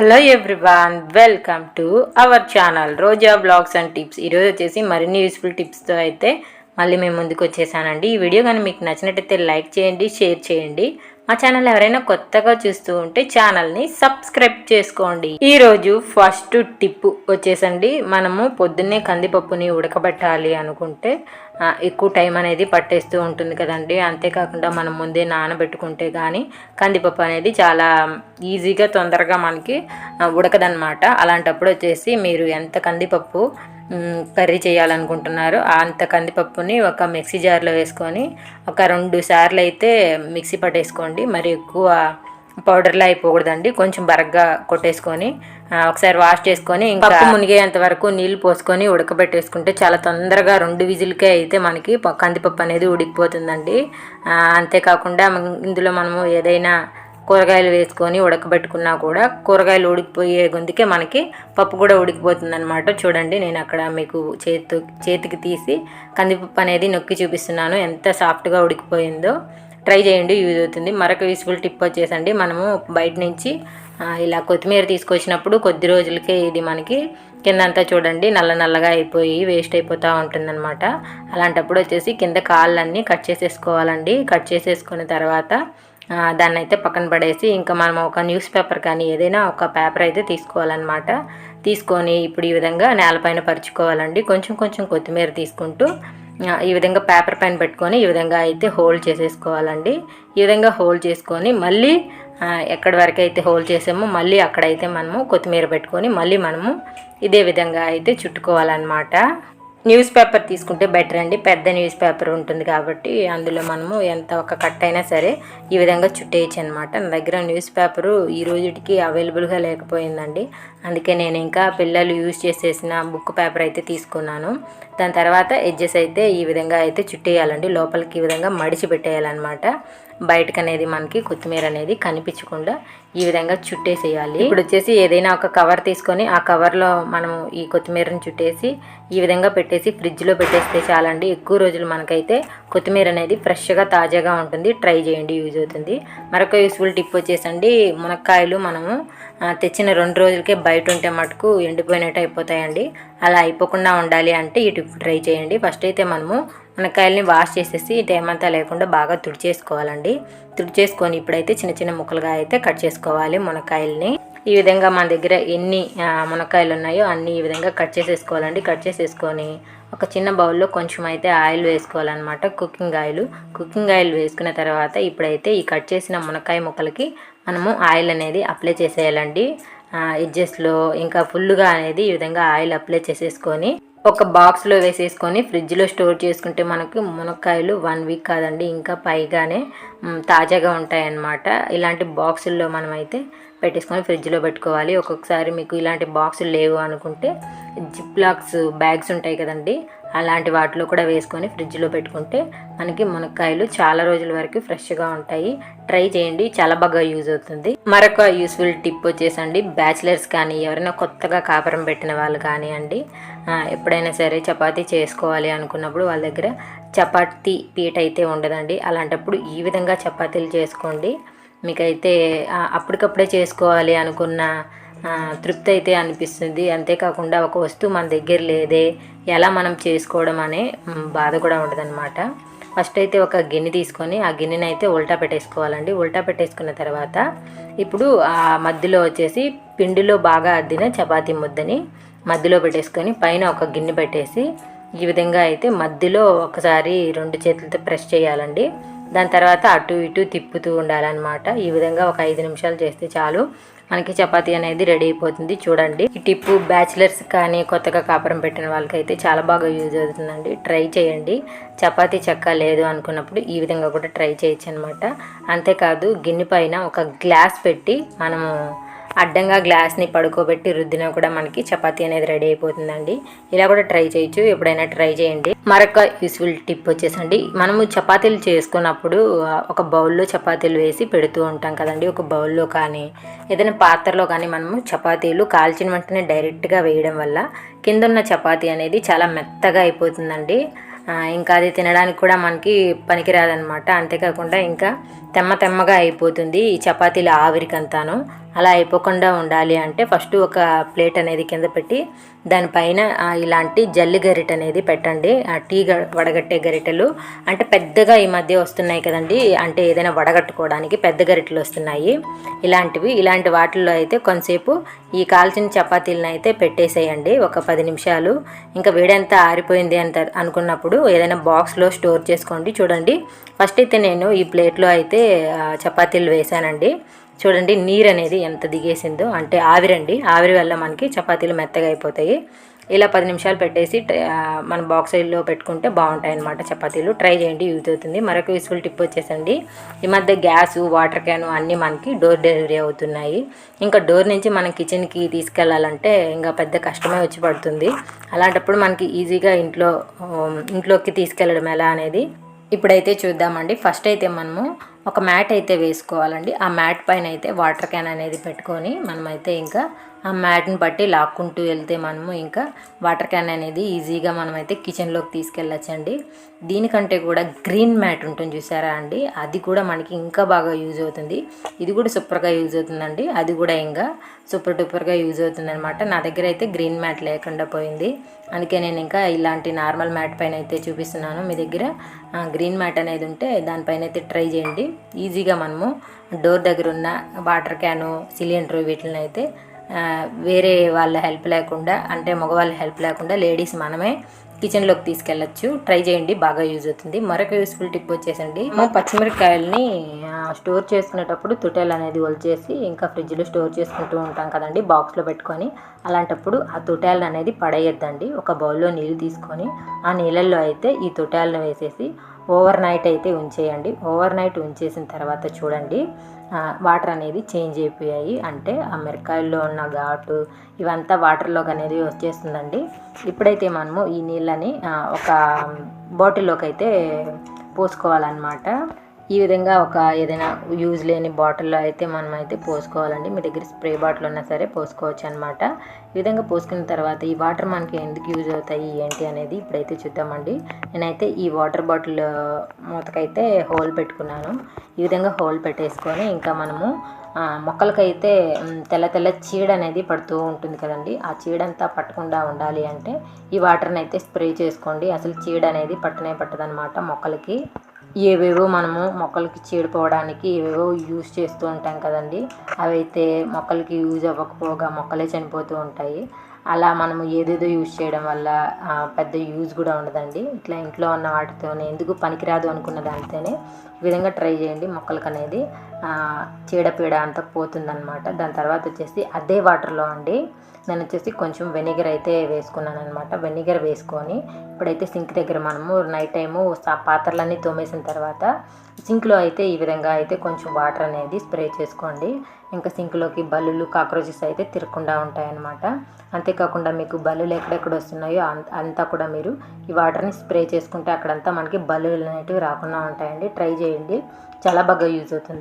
Hello everyone welcome to our channel Roja blogs and tips. ఈరోజు వచ్చేసి మరిన్ని useful టిప్స్తో అయితే మళ్ళీ మేము ముందుకు వచ్చేసానండి. ఈ వీడియో కానీ మీకు నచ్చినట్టయితే లైక్ చేయండి షేర్ చేయండి. మా ఛానల్ ఎవరైనా కొత్తగా చూస్తూ ఉంటే ఛానల్ని సబ్స్క్రైబ్ చేసుకోండి. ఈరోజు ఫస్ట్ టిప్ వచ్చేసండి. మనము పొద్దున్నే కందిపప్పుని ఉడకబెట్టాలి అనుకుంటే ఎక్కువ టైం అనేది పట్టేస్తూ ఉంటుంది కదండి. అంతేకాకుండా మనం ముందే నానబెట్టుకుంటే కానీ కందిపప్పు అనేది చాలా ఈజీగా తొందరగా మనకి ఉడకదనమాట ఉడకదన్నమాట. అలాంటప్పుడు వచ్చేసి మీరు ఎంత కందిపప్పు కర్రీ చేయాలనుకుంటున్నారు. అంత కందిపప్పుని ఒక మిక్సీ జార్లో వేసుకొని ఒక రెండు సార్లు అయితే మిక్సీ పట్టేసుకోండి. మరి ఎక్కువ పౌడర్లా అయిపోకూడదండి. కొంచెం బరగ్గా కొట్టేసుకొని ఒకసారి వాష్ చేసుకొని ఇంకా మునిగేంత వరకు నీళ్ళు పోసుకొని ఉడకబెట్టేసుకుంటే చాలా తొందరగా రెండు విజిల్కే అయితే మనకి కందిపప్పు అనేది ఉడికిపోతుందండి. అంతేకాకుండా ఇందులో మనము ఏదైనా కూరగాయలు వేసుకొని ఉడకబెట్టుకున్నా కూడా కూరగాయలు ఉడికిపోయే గుందికే మనకి పప్పు కూడా ఉడికిపోతుంది అనమాట చూడండి నేను అక్కడ మీకు చేతు చేతికి తీసి కందిపప్పు అనేది నొక్కి చూపిస్తున్నాను. ఎంత సాఫ్ట్గా ఉడికిపోయిందో ట్రై చేయండి యూజ్ అవుతుంది. మరొక యూస్ఫుల్ టిప్ వచ్చేసండి. మనము బయట నుంచి ఇలా కొత్తిమీర తీసుకొచ్చినప్పుడు కొద్ది రోజులకే ఇది మనకి కిందంతా చూడండి నల్ల నల్లగా అయిపోయి వేస్ట్ అయిపోతూ ఉంటుందన్నమాట. అలాంటప్పుడు వచ్చేసి కింద కాళ్ళన్నీ కట్ చేసేసుకోవాలండి. కట్ చేసేసుకున్న తర్వాత దాన్ని అయితే పక్కన పడేసి ఇంకా మనం ఒక న్యూస్ పేపర్ కానీ ఏదైనా ఒక పేపర్ అయితే తీసుకోవాలన్నమాట. తీసుకొని ఇప్పుడు ఈ విధంగా నేలపైన పరుచుకోవాలండి. కొంచెం కొంచెం కొత్తిమీర తీసుకుంటూ ఈ విధంగా పేపర్ పైన పెట్టుకొని ఈ విధంగా అయితే హోల్డ్ చేసేసుకోవాలండి. ఈ విధంగా హోల్డ్ చేసుకొని మళ్ళీ ఎక్కడి వరకు అయితే హోల్డ్ చేసామో మళ్ళీ అక్కడైతే మనము కొత్తిమీర పెట్టుకొని మళ్ళీ మనము ఇదే విధంగా అయితే చుట్టుకోవాలన్నమాట. న్యూస్ పేపర్ తీసుకుంటే బెటర్ అండి. పెద్ద న్యూస్ పేపర్ ఉంటుంది కాబట్టి అందులో మనము ఎంత ఒక కట్ అయినా సరే ఈ విధంగా చుట్టేయచ్చు అనమాట నా దగ్గర న్యూస్ పేపరు ఈ రోజుకి అవైలబుల్గా లేకపోయిందండి. అందుకే నేను ఇంకా పిల్లలు యూజ్ చేసేసిన బుక్ పేపర్ అయితే తీసుకున్నాను. దాని తర్వాత ఎడ్జెస్ అయితే ఈ విధంగా అయితే చుట్టేయాలండి. లోపలికి ఈ విధంగా మడిచి పెట్టేయాలన్నమాట. బయటకు అనేది మనకి కొత్తిమీర అనేది కనిపించకుండా ఈ విధంగా చుట్టేసేయాలి. ఇప్పుడు వచ్చేసి ఏదైనా ఒక కవర్ తీసుకొని ఆ కవర్లో మనం ఈ కొత్తిమీరని చుట్టేసి ఈ విధంగా పెట్టేసి ఫ్రిడ్జ్లో పెట్టేస్తే చాలండి. ఎక్కువ రోజులు మనకైతే కొత్తిమీర అనేది ఫ్రెష్గా తాజాగా ఉంటుంది. ట్రై చేయండి యూజ్ అవుతుంది. మరొక యూస్ఫుల్ టిప్ వచ్చేసండి మునక్కాయలు మనము తెచ్చిన రెండు రోజులకే బయట ఉంటే మటుకు ఎండిపోయినట్టు అయిపోతాయండి. అలా అయిపోకుండా ఉండాలి అంటే ఈ టిప్ ట్రై చేయండి. ఫస్ట్ అయితే మనము మునక్కాయల్ని వాష్ చేసేసి తేమంతా లేకుండా బాగా తుడిచేసుకోవాలండి. తుడిచేసుకొని ఇప్పుడైతే చిన్న చిన్న ముక్కలుగా అయితే కట్ చేసుకోవాలి మునక్కాయల్ని. ఈ విధంగా మన దగ్గర ఎన్ని మునక్కాయలు ఉన్నాయో అన్ని ఈ విధంగా కట్ చేసేసుకోవాలండి. కట్ చేసేసుకొని ఒక చిన్న బౌల్లో కొంచెం అయితే ఆయిల్ వేసుకోవాలన్నమాట కుకింగ్ ఆయిల్. కుకింగ్ ఆయిల్ వేసుకున్న తర్వాత ఇప్పుడైతే ఈ కట్ చేసిన మునక్కాయ ముక్కలకి మనము ఆయిల్ అనేది అప్లై చేసేయాలండి. ఎడ్జెస్లో ఇంకా ఫుల్గా అనేది ఈ విధంగా ఆయిల్ అప్లై చేసేసుకొని ఒక బాక్స్లో వేసేసుకొని ఫ్రిడ్జ్లో స్టోర్ చేసుకుంటే మనకు మునక్కాయలు వన్ వీక్ కాదండి ఇంకా పైగానే తాజాగా ఉంటాయన్నమాట. ఇలాంటి బాక్సుల్లో మనమైతే పెట్టేసుకొని ఫ్రిడ్జ్లో పెట్టుకోవాలి. ఒక్కొక్కసారి మీకు ఇలాంటి బాక్సులు లేవు అనుకుంటే జిప్ లాక్స్ బ్యాగ్స్ ఉంటాయి కదండి. అలాంటి వాటిలో కూడా వేసుకొని ఫ్రిడ్జ్లో పెట్టుకుంటే మనకి మునక్కాయలు చాలా రోజుల వరకు ఫ్రెష్గా ఉంటాయి. ట్రై చేయండి. చాలా బాగా యూజ్ అవుతుంది. మరొక యూస్ఫుల్ టిప్ వచ్చేసండి. బ్యాచిలర్స్ కానీ ఎవరైనా కొత్తగా కాపురం పెట్టిన వాళ్ళు కానివ్వండి ఎప్పుడైనా సరే చపాతీ చేసుకోవాలి అనుకున్నప్పుడు వాళ్ళ దగ్గర చపాతీ పీట అయితే ఉండదండి. అలాంటప్పుడు ఈ విధంగా చపాతీలు చేసుకోండి. మీకైతే అప్పటికప్పుడే చేసుకోవాలి అనుకున్న తృప్తి అయితే అనిపిస్తుంది. అంతేకాకుండా ఒక వస్తువు మన దగ్గర లేదే ఎలా మనం చేసుకోవడం అనే బాధ కూడా ఉండదన్నమాట. ఫస్ట్ అయితే ఒక గిన్నె తీసుకొని ఆ గిన్నెని అయితే ఉల్టా పెట్టేసుకోవాలండి. ఉల్టా పెట్టేసుకున్న తర్వాత ఇప్పుడు ఆ మధ్యలో వచ్చేసి పిండిలో బాగా అద్దిన చపాతీ ముద్దని మధ్యలో పెట్టేసుకొని పైన ఒక గిన్నె పెట్టేసి ఈ విధంగా అయితే మధ్యలో ఒకసారి రెండు చేతులతో ప్రెస్ చేయాలండి. దాని తర్వాత అటు ఇటు తిప్పుతూ ఉండాలన్నమాట. ఈ విధంగా ఒక ఐదు నిమిషాలు చేస్తే చాలు. మనకి చపాతీ అనేది రెడీ అయిపోతుంది. చూడండి. ఈ టిప్పు బ్యాచిలర్స్ కానీ కొత్తగా కాపురం పెట్టిన వాళ్ళకైతే చాలా బాగా యూజ్ అవుతుందండి. ట్రై చేయండి. చపాతీ చెక్క లేదు అనుకున్నప్పుడు ఈ విధంగా కూడా ట్రై చేయొచ్చు అనమాట అంతేకాదు గిన్నె పైన ఒక గ్లాస్ పెట్టి మనము అడ్డంగా గ్లాస్ని పడుకోబెట్టి రుద్దినా కూడా మనకి చపాతీ అనేది రెడీ అయిపోతుందండి. ఇలా కూడా ట్రై చేయొచ్చు. ఎప్పుడైనా ట్రై చేయండి. మరొక యూస్ఫుల్ టిప్ వచ్చేసండి. మనము చపాతీలు చేసుకున్నప్పుడు ఒక బౌల్లో చపాతీలు వేసి పెడుతూ ఉంటాం కదండి. ఒక బౌల్లో కానీ ఏదైనా పాత్రలో కానీ మనము చపాతీలు కాల్చిన వెంటనే డైరెక్ట్గా వేయడం వల్ల కింద ఉన్న చపాతీ అనేది చాలా మెత్తగా అయిపోతుందండి. ఇంకా అది తినడానికి కూడా మనకి పనికిరాదనమాట అంతేకాకుండా ఇంకా తెమ్మ తెమ్మగా అయిపోతుంది ఈ చపాతీల ఆవిరికంతాను. అలా అయిపోకుండా ఉండాలి అంటే ఫస్ట్ ఒక ప్లేట్ అనేది కింద పెట్టి దానిపైన ఇలాంటి జల్లి గరిట అనేది పెట్టండి. ఆ టీ గ- వడగట్టే గరిటెలు. అంటే పెద్దగా ఈ మధ్య వస్తున్నాయి కదండి. అంటే ఏదైనా వడగట్టుకోవడానికి పెద్ద గరిటెలు వస్తున్నాయి. ఇలాంటివి ఇలాంటి వాటిల్లో అయితే కొంతసేపు ఈ కాల్చిన చపాతీలను అయితే పెట్టేసేయండి. ఒక పది నిమిషాలు. ఇంకా వేడంతా ఆరిపోయింది అంత అనుకున్నప్పుడు ఏదైనా బాక్స్లో స్టోర్ చేసుకోండి. చూడండి. ఫస్ట్ అయితే నేను ఈ ప్లేట్లో అయితే చపాతీలు వేసానండి చూడండి నీరు అనేది ఎంత దిగేసిందో. అంటే ఆవిరండి ఆవిరి వల్ల మనకి చపాతీలు మెత్తగా అయిపోతాయి. ఇలా పది నిమిషాలు పెట్టేసి మన బాక్స్ ఇల్లో పెట్టుకుంటే బాగుంటాయి అన్నమాట చపాతీలు. ట్రై చేయండి యూజ్ అవుతుంది. మరొక యూస్ఫుల్ టిప్ వచ్చేసండి. ఈ మధ్య గ్యాస్ వాటర్ క్యాన్ అన్నీ మనకి డోర్ డెలివరీ అవుతున్నాయి. ఇంకా డోర్ నుంచి మనం కిచెన్కి తీసుకెళ్ళాలంటే ఇంకా పెద్ద కష్టమే వచ్చి పడుతుంది. అలాంటప్పుడు మనకి ఈజీగా ఇంట్లో ఇంట్లోకి తీసుకెళ్ళడం ఎలా అనేది ఇప్పుడైతే చూద్దామండి. ఫస్ట్ అయితే మనము ఒక మ్యాట్ అయితే వేసుకోవాలండి. ఆ మ్యాట్ పైన అయితే వాటర్ క్యాన్ అనేది పెట్టుకొని మనమైతే ఇంకా ఆ మ్యాట్ని బట్టి లాక్కుంటూ వెళ్తే మనము ఇంకా వాటర్ క్యాన్ అనేది ఈజీగా మనమైతే కిచెన్లోకి తీసుకెళ్ళచ్చండి. దీనికంటే కూడా గ్రీన్ మ్యాట్ ఉంటుంది చూసారా అండి? అది కూడా మనకి ఇంకా బాగా యూజ్ అవుతుంది. ఇది కూడా సూపర్గా యూజ్ అవుతుందండి. అది కూడా ఇంకా సూపర్ డూపర్గా యూజ్ అవుతుంది అనమాట నా దగ్గర అయితే గ్రీన్ మ్యాట్ లేకుండా పోయింది. అందుకే నేను ఇంకా ఇలాంటి నార్మల్ మ్యాట్ పైన అయితే చూపిస్తున్నాను. మీ దగ్గర గ్రీన్ మ్యాట్ అనేది ఉంటే దానిపైన అయితే ట్రై చేయండి. ఈజీగా మనము డోర్ దగ్గర ఉన్న వాటర్ క్యాను సిలిండర్ వీటిని అయితే వేరే వాళ్ళ హెల్ప్ లేకుండా అంటే మగవాళ్ళ హెల్ప్ లేకుండా లేడీస్ మనమే కిచెన్లోకి తీసుకెళ్ళచ్చు. ట్రై చేయండి బాగా యూజ్ అవుతుంది. మరొక యూస్ఫుల్ టిప్ వచ్చేసండి. మేము పచ్చిమిరపకాయలని స్టోర్ చేసుకునేటప్పుడు తుటెలు అనేది ఒలిచేసి ఇంకా ఫ్రిడ్జ్లో స్టోర్ చేసుకుంటూ ఉంటాం కదండి బాక్స్లో పెట్టుకొని. అలాంటప్పుడు ఆ తుటాలను అనేది పడేయద్దండి. ఒక బౌల్లో నీళ్ళు తీసుకొని ఆ నీళ్ళల్లో అయితే ఈ తుటాలను వేసేసి ఓవర్ నైట్ అయితే ఉంచేయండి. ఓవర్ నైట్ ఉంచేసిన తర్వాత చూడండి వాటర్ అనేది చేంజ్ అయిపోయాయి. అంటే ఆ మిరకాయల్లో ఉన్న ఘాటు ఇవంతా వాటర్లోకి అనేది వచ్చేస్తుందండి. ఇప్పుడైతే మనము ఈ నీళ్ళని ఒక బాటిల్లోకి అయితే పోసుకోవాలన్నమాట. ఈ విధంగా ఒక ఏదైనా యూజ్ లేని బాటిల్లో అయితే మనం అయితే పోసుకోవాలండి. మీ దగ్గర స్ప్రే బాటిల్ ఉన్నా సరే పోసుకోవచ్చు అనమాట ఈ విధంగా పోసుకున్న తర్వాత ఈ వాటర్ మనకి ఎందుకు యూజ్ అవుతాయి ఏంటి అనేది ఇప్పుడైతే చూద్దామండి. నేనైతే ఈ వాటర్ బాటిల్ మూతకైతే హోల్ పెట్టుకున్నాను. ఈ విధంగా హోల్ పెట్టేసుకొని ఇంకా మనము మొక్కలకైతే తెల్ల తెల్ల చీడ అనేది పడుతూ ఉంటుంది కదండి. ఆ చీడంతా పట్టకుండా ఉండాలి అంటే ఈ వాటర్ని అయితే స్ప్రే చేసుకోండి. అసలు చీడ అనేది పట్టనే పట్టదనమాట మొక్కలకి. ఏవేవో మనము మొక్కలకి చీడిపోవడానికి ఏవేవో యూజ్ చేస్తూ ఉంటాం కదండి. అవైతే మొక్కలకి యూజ్ అవ్వకపోగా మొక్కలే చనిపోతూ ఉంటాయి. అలా మనము ఏదేదో యూజ్ చేయడం వల్ల పెద్ద యూజ్ కూడా ఉండదండి. ఇట్లా ఇంట్లో ఉన్న వాటితోనే ఎందుకు పనికిరాదు అనుకున్న దానితోనే విధంగా ట్రై చేయండి మొక్కలకు అనేది చీడపీడ అంతా పోతుందనమాట దాని తర్వాత వచ్చేసి అదే వాటర్లో అండి. నేను వచ్చేసి కొంచెం వెనిగర్ అయితే వేసుకున్నాను అనమాట వెనిగర్ వేసుకొని ఇప్పుడైతే సింక్ దగ్గర మనము నైట్ టైము పాత్రలన్నీ తోమేసిన తర్వాత సింక్లో అయితే ఈ విధంగా అయితే కొంచెం వాటర్ అనేది స్ప్రే చేసుకోండి. ఇంకా సింక్లోకి బల్లులు కాక్రోచెస్ అయితే తిరగకుండా ఉంటాయన్నమాట. అంతేకాకుండా మీకు బల్లులు ఎక్కడెక్కడ వస్తున్నాయో అంత అంతా కూడా మీరు ఈ వాటర్ని స్ప్రే చేసుకుంటే అక్కడంతా మనకి బల్లులు అనేటివి రాకుండా ఉంటాయండి. ట్రై చేయండి. చేయండి. చాలా బాగా యూజ్ అవుతుంది.